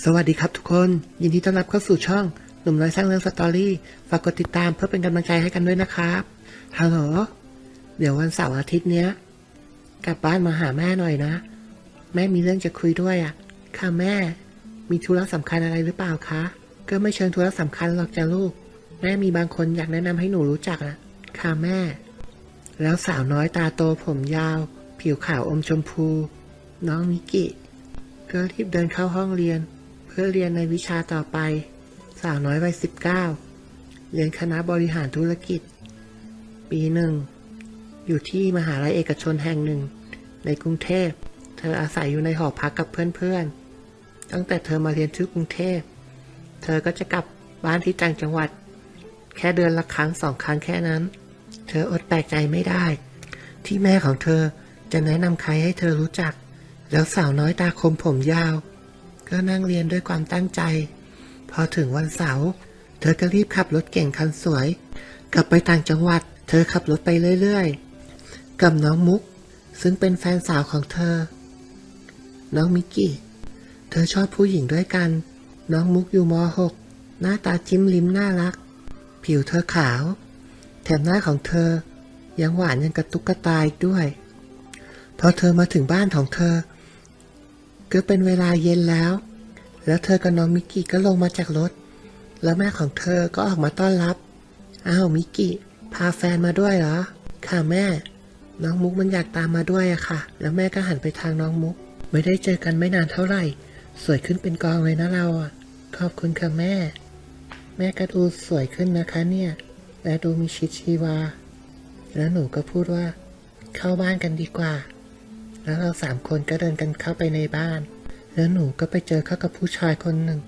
สวัสดีครับทุกคน ยินดีต้อนรับเข้าสู่ช่อง หนุ่มน้อยสร้างเรื่องสตอรี่ฝากกดติดตามเพื่อเป็นกำลังใจให้กันด้วยนะครับฮัลโหลเดี๋ยววันเสาร์อาทิตย์เนี้ย กลับบ้านมาหาแม่หน่อยนะ แม่มีเรื่องจะคุยด้วยอะ ค่ะแม่ มีธุระสำคัญอะไรหรือเปล่าคะ ก็ไม่เชิงธุระสำคัญหรอกจ้ะลูก แม่มีบางคนอยากแนะนำให้หนูรู้จักอะ ค่ะแม่ แล้วสาวน้อยตาโตผมยาว ผิวขาวอมชมพู น้องมิกิก็รีบเดินเข้าห้องเรียน พื่อเรียนในวิชาต่อไป สาวน้อยวัยสิบเก้าเรียนคณะบริหารธุรกิจ ปีหนึ่ง อยู่ที่มหาลัยเอกชนแห่งหนึ่ง ในกรุงเทพ เธออาศัยอยู่ในหอพักกับเพื่อนๆ ตั้งแต่เธอมาเรียนที่กรุงเทพ เธอก็จะกลับบ้านที่ต่างจังหวัด แค่เดือนละครั้งสองครั้งแค่นั้น เธออดแปลกใจไม่ได้ ที่แม่ของเธอจะแนะนำใครให้เธอรู้จัก แล้วสาวน้อยตาคมผมยาว ก็นั่งเรียนด้วยความตั้งใจ พอถึงวันเสาร์เธอก็รีบขับรถเก่งคันสวย กลับไปต่างจังหวัด เธอขับรถไปเรื่อยๆ กับน้องมุก ซึ่งเป็นแฟนสาวของเธอ น้องมิกกี้ เธอชอบผู้หญิงด้วยกัน น้องมุกอยู่ม .6 หน้าตาจิ้มลิ้มน่ารัก ผิวเธอขาว แถมหน้าของเธอ ยังหวานยังกระตุกกระตายด้วย พอเธอมาถึงบ้านของเธอ ก็เป็นเวลาเย็นแล้ว แล้วเธอกับน้องมิกกี้ก็ลงมาจากรถ แล้วแม่ของเธอก็ออกมาต้อนรับ อ้าวมิกกี้พาแฟนมาด้วยเหรอ ค่ะแม่ น้องมุกมันอยากตามมาด้วยอะค่ะ แล้วแม่ก็หันไปทางน้องมุก ไม่ได้เจอกันไม่นานเท่าไหร่ สวยขึ้นเป็นกองเลยนะเราอะขอบคุณค่ะแม่ แม่ก็ดูสวยขึ้นนะคะเนี่ย และดูมีชีวิตชีวา แล้วหนูก็พูดว่า เข้าบ้านกันดีกว่า แล้วเราสามคนก็เดินกันเข้าไปในบ้าน แล้วหนูก็ไปเจอเข้ากับผู้ชายคนหนึ่ง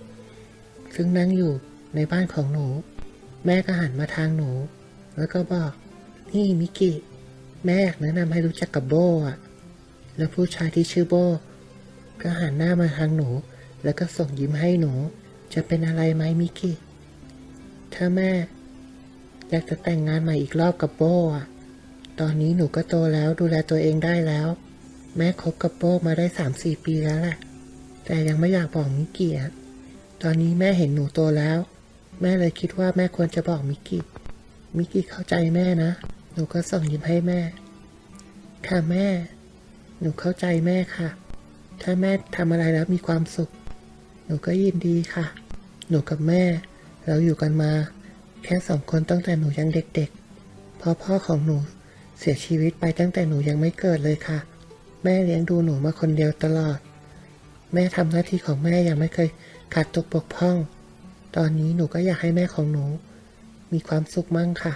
ซึ่งนั่งอยู่ในบ้านของหนู แม่ก็หันมาทางหนู แล้วก็บอก นี่มิกกี้แม่อยากแนะนำให้รู้จักกับโบอะ แล้วผู้ชายที่ชื่อโบ ก็หันหน้ามาทางหนู แล้วก็ส่งยิ้มให้หนู จะเป็นอะไรไหมมิกกี้ถ้าแม่ อยากจะแต่งงานใหม่อีกรอบกับโบอะ ตอนนี้หนูก็โตแล้วดูแลตัวเองได้แล้ว แม่คบกับโบมาได้สามสี่ปีแล้วแหละ แต่ยังไม่อยากบอกมิกกี้อะตอนนี้แม่เห็นหนูโตแล้ว แม่เลยคิดว่าแม่ควรจะบอกมิกกี้ มิกกี้เข้าใจแม่นะ หนูก็ส่งยิ้มให้แม่ ค่ะแม่ หนูเข้าใจแม่ค่ะ ถ้าแม่ทำอะไรแล้วมีความสุข หนูก็ยินดีค่ะ หนูกับแม่ เราอยู่กันมา แค่สองคนตั้งแต่หนูยังเด็กๆเพราะพ่อของหนูเสียชีวิตไปตั้งแต่หนูยังไม่เกิดเลยค่ะ แม่เลี้ยงดูหนูมาคนเดียวตลอด แม่ทำหน้าที่ของแม่ยังไม่เคยขาดตกบกพร่อง ตอนนี้หนูก็อยากให้แม่ของหนู มีความสุขมั่งค่ะ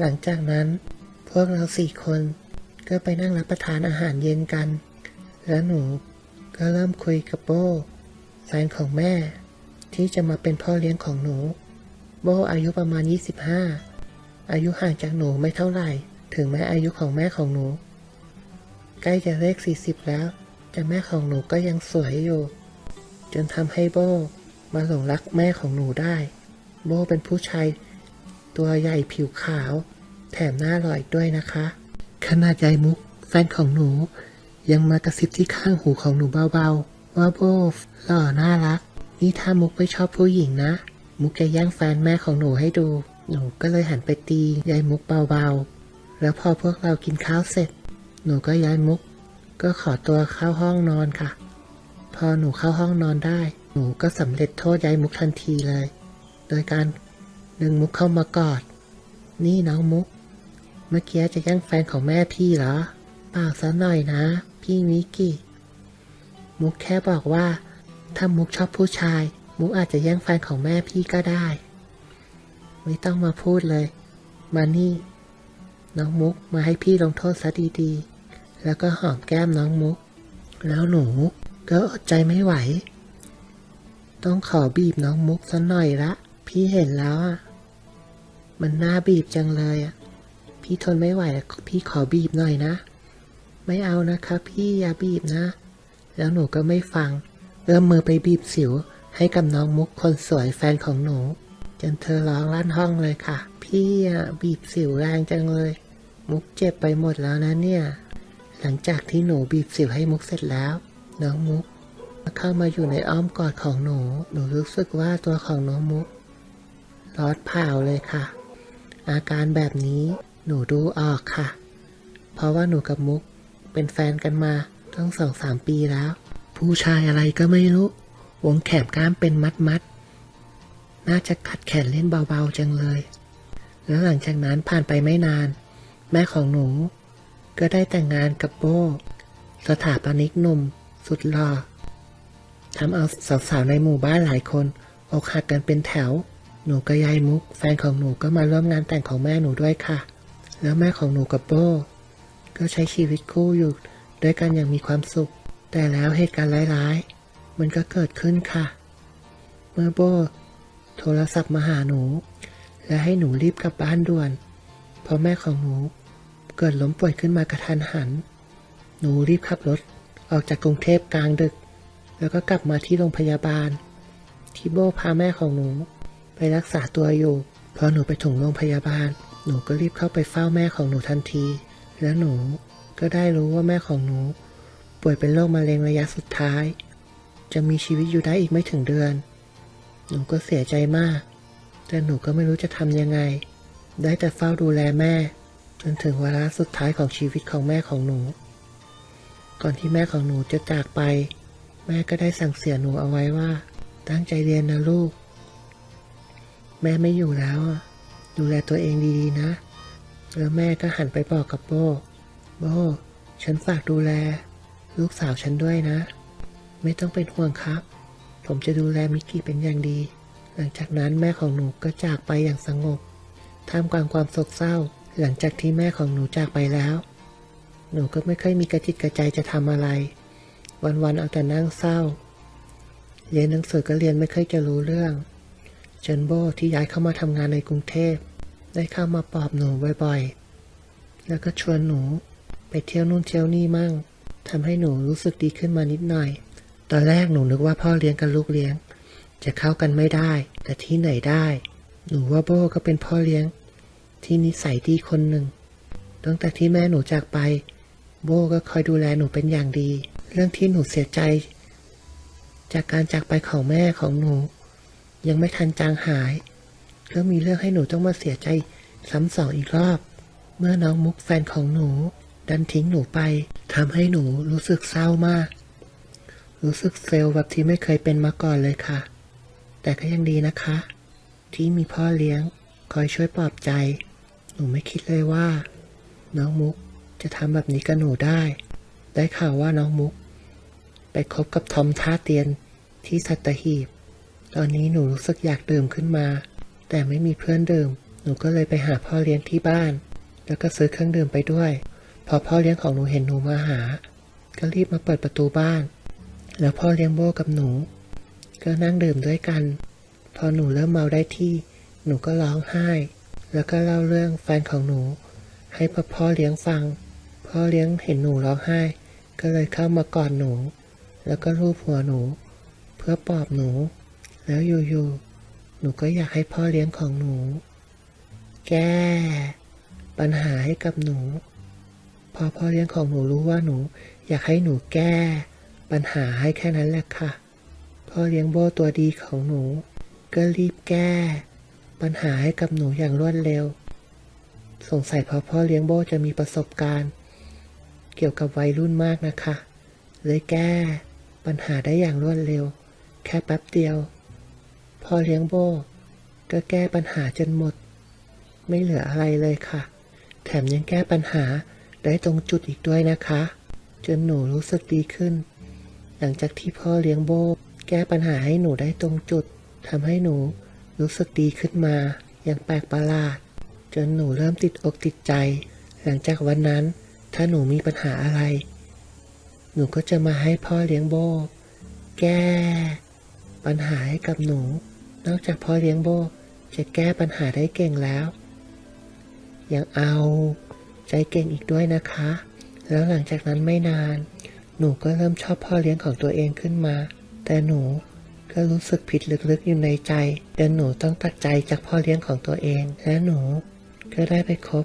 หลังจากนั้น พวกเราสี่คนก็ไปนั่งรับประทานอาหารเย็นกัน แล้วหนูก็เริ่มคุยกับโบแฟนของแม่ ที่จะมาเป็นพ่อเลี้ยงของหนู โบอายุประมาณ 25 อายุห่างจากหนูไม่เท่าไหร่ ถึงแม้อายุของแม่ของหนู ใกล้จะเลข 40 แล้ว แต่แม่ของหนูก็ยังสวยอยู่ จนทำให้โบมาหลงรักแม่ของหนูได้ โบเป็นผู้ชายตัวใหญ่ผิวขาว แถมหน้าหล่ออีกด้วยนะคะ ขนาดยายมุกแฟนของหนู ยังมากระซิบที่ข้างหูของหนูเบาๆ ว่าโบหล่อน่ารัก นี่ถ้ามุกไม่ชอบผู้หญิงนะ มุกจะแย่งแฟนแม่ของหนูให้ดู หนูก็เลยหันไปตียายมุกเบาๆ แล้วพอพวกเรากินข้าวเสร็จ หนูก็ย้ายมุก ก็ขอตัวเข้าห้องนอนค่ะ พอหนูเข้าห้องนอนได้ หนูก็สำเร็จโทษย้ายมุกทันทีเลย โดยการดึงมุกเข้ามากอด นี่น้องมุก เมื่อกี้จะแย่งแฟนของแม่พี่เหรอเปล่าซะหน่อยนะ พี่มิกกี้ มุกแค่บอกว่า ถ้ามุกชอบผู้ชาย มุกอาจจะแย่งแฟนของแม่พี่ก็ได้ ไม่ต้องมาพูดเลย มานี่น้องมุกมาให้พี่ลงโทษซะดีๆ แล้วก็หอมแก้มน้องมุก แล้วหนูก็อดใจไม่ไหว ต้องขอบีบน้องมุกสักหน่อยละ พี่เห็นแล้วอะ มันน่าบีบจังเลยอะ พี่ทนไม่ไหวแล้วพี่ขอบีบหน่อยนะ ไม่เอานะคะ พี่อย่าบีบนะ แล้วหนูก็ไม่ฟัง เอื้อมมือไปบีบสิวให้กับน้องมุกคนสวยแฟนของหนู จนเธอร้องลั่นห้องเลยค่ะ พี่อะบีบสิวแรงจังเลย มุกเจ็บไปหมดแล้วนะเนี่ย หลังจากที่หนูบีบสิวให้มุกเสร็จแล้ว น้องมุกกเข้ามาอยู่ในอ้อมกอดของหนู หนูรู้สึกว่าตัวของน้องมุกร้อนเผาเลยค่ะ อาการแบบนี้หนูดูออกค่ะ เพราะว่าหนูกับมุกเป็นแฟนกันมาตั้งสองสามปีแล้ว ผู้ชายอะไรก็ไม่รู้ วงแขนกล้ามเป็นมัดมัดน่าจะขัดแขนเล่นเบาๆจังเลย แล้วหลังจากนั้นผ่านไปไม่นาน แม่ของหนู ก็ได้แต่งงานกับโบ สถาปนิกหนุ่ม สุดหล่อทำเอาสาวๆในหมู่บ้านหลายคนอกหักกันเป็นแถว หนูกับยายมุก แฟนของหนูก็มาร่วมงานแต่งของแม่หนูด้วยค่ะ แล้วแม่ของหนูกับโบ ก็ใช้ชีวิตคู่อยู่ด้วยกันอย่างมีความสุข แต่แล้วเหตุการณ์ร้ายๆ มันก็เกิดขึ้นค่ะ เมื่อโบ โทรศัพท์มาหาหนู และให้หนูรีบกลับบ้านด่วน เพราะแม่ของหนู เกิดล้มป่วยขึ้นมากระทันหัน หนูรีบขับรถออกจากกรุงเทพกลางดึก แล้วก็กลับมาที่โรงพยาบาลที่โบพาแม่ของหนูไปรักษาตัวอยู่ พอหนูไปถึงโรงพยาบาล หนูก็รีบเข้าไปเฝ้าแม่ของหนูทันที แล้วหนูก็ได้รู้ว่าแม่ของหนู ป่วยเป็นโรคมะเร็งระยะสุดท้าย จะมีชีวิตอยู่ได้อีกไม่ถึงเดือน หนูก็เสียใจมาก แต่หนูก็ไม่รู้จะทำยังไง ได้แต่เฝ้าดูแลแม่ จนถึงวาระสุดท้ายของชีวิตของแม่ของหนู ก่อนที่แม่ของหนูจะจากไป แม่ก็ได้สั่งเสียหนูเอาไว้ว่า ตั้งใจเรียนนะลูก แม่ไม่อยู่แล้ว ดูแลตัวเองดีๆนะ แล้วแม่ก็หันไปบอกกับโบโบฉันฝากดูแล ลูกสาวฉันด้วยนะ ไม่ต้องเป็นห่วงครับ ผมจะดูแลมิกกี้เป็นอย่างดี หลังจากนั้นแม่ของหนูก็จากไปอย่างสงบ ท่ามกลางความโศกเศร้า หลังจากที่แม่ของหนูจากไปแล้ว หนูก็ไม่ค่อยมีกระจิตกระใจจะทำอะไร วันๆเอาแต่นั่งเศร้า เรียนหนังสือก็เรียนไม่ค่อยจะรู้เรื่องจนโบที่ย้ายเข้ามาทำงานในกรุงเทพ ได้เข้ามาปลอบหนูบ่อยๆ แล้วก็ชวนหนูไปเที่ยวนู่นเที่ยวนี่มั่งทำให้หนูรู้สึกดีขึ้นมานิดหน่อย ตอนแรกหนูนึกว่าพ่อเลี้ยงกับลูกเลี้ยง จะเข้ากันไม่ได้ แต่ที่ไหนได้ หนูว่าโบก็เป็นพ่อเลี้ยง ที่นิสัยดีคนหนึ่ง ตั้งแต่ที่แม่หนูจากไป โบก็คอยดูแลหนูเป็นอย่างดี เรื่องที่หนูเสียใจ จากการจากไปของแม่ของหนู ยังไม่ทันจางหาย ก็มีเรื่องให้หนูต้องมาเสียใจซ้ำสองอีกรอบ เมื่อน้องมุกแฟนของหนู ดันทิ้งหนูไปทำให้หนูรู้สึกเศร้ามาก รู้สึกเฟลแบบที่ไม่เคยเป็นมาก่อนเลยค่ะ แต่ก็ยังดีนะคะ ที่มีพ่อเลี้ยงคอยช่วยปลอบใจ หนูไม่คิดเลยว่า น้องมุกจะทำแบบนี้กับหนูได้ ได้ข่าวว่าน้องมุก ไปคบกับทอมท่าเตียนที่สัตหีบ ตอนนี้หนูรู้สึกอยากดื่มขึ้นมา แต่ไม่มีเพื่อนดื่ม หนูก็เลยไปหาพ่อเลี้ยงที่บ้าน แล้วก็ซื้อเครื่องดื่มไปด้วย พอพ่อเลี้ยงของหนูเห็นหนูมาหา ก็รีบมาเปิดประตูบ้าน แล้วพ่อเลี้ยงโบกับหนู ก็นั่งดื่มด้วยกัน พอหนูเริ่มเมาได้ที่ หนูก็ร้องไห้ แล้วก็เล่าเรื่องแฟนของหนู ให้พ่อพ่อเลี้ยงฟัง พ่อเลี้ยงเห็นหนูร้องไห้ ก็เลยเข้ามากอดหนู แล้วก็ลูบหัวหนู เพื่อปลอบหนู แล้วอยู่ๆหนูก็อยากให้พ่อเลี้ยงของหนู แก้ปัญหาให้กับหนู พอพ่อเลี้ยงของหนูรู้ว่าหนู อยากให้หนูแก้ ปัญหาให้แค่นั้นแหละค่ะ พ่อเลี้ยงโบตัวดีของหนู ก็รีบแก้ ปัญหาให้กับหนูอย่างรวดเร็ว สงสัยเพราะพ่อเลี้ยงโบจะมีประสบการณ์ เกี่ยวกับวัยรุ่นมากนะคะ เลยแก้ปัญหาได้อย่างรวดเร็ว แค่แป๊บเดียว พ่อเลี้ยงโบก็แก้ปัญหาจนหมด ไม่เหลืออะไรเลยค่ะ แถมยังแก้ปัญหาได้ตรงจุดอีกด้วยนะคะ จนหนูรู้สึกดีขึ้น หลังจากที่พ่อเลี้ยงโบแก้ปัญหาให้หนูได้ตรงจุดทำให้หนู รู้สึกดีขึ้นมา อย่างแปลกประหลาด จนหนูเริ่มติดอกติดใจ หลังจากวันนั้น ถ้าหนูมีปัญหาอะไร หนูก็จะมาให้พ่อเลี้ยงโบ แก้ ปัญหาให้กับหนู นอกจากพ่อเลี้ยงโบจะแก้ปัญหาได้เก่งแล้ว ยังเอาใจเก่งอีกด้วยนะคะ แล้วหลังจากนั้นไม่นาน หนูก็เริ่มชอบพ่อเลี้ยงของตัวเองขึ้นมา แต่หนู ก็รู้สึกผิดลึกๆอยู่ในใจจนหนูต้องตัดใจจากพ่อเลี้ยงของตัวเอง และหนูก็ได้ไปคบ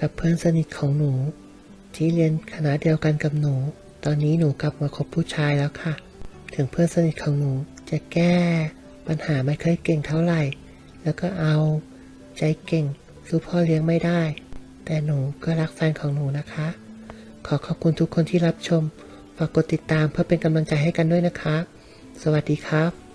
กับเพื่อนสนิทของหนู ที่เรียนคณะเดียวกันกับหนู ตอนนี้หนูกลับมาคบผู้ชายแล้วค่ะ ถึงเพื่อนสนิทของหนูจะแก้ปัญหาไม่เคยเก่งเท่าไหร่ แล้วก็เอาใจเก่งสู้พ่อเลี้ยงไม่ได้ แต่หนูก็รักแฟนของหนูนะคะ ขอขอบคุณทุกคนที่รับชม ฝากกดติดตามเพื่อเป็นกำลังใจให้กันด้วยนะครับ สวัสดีครับ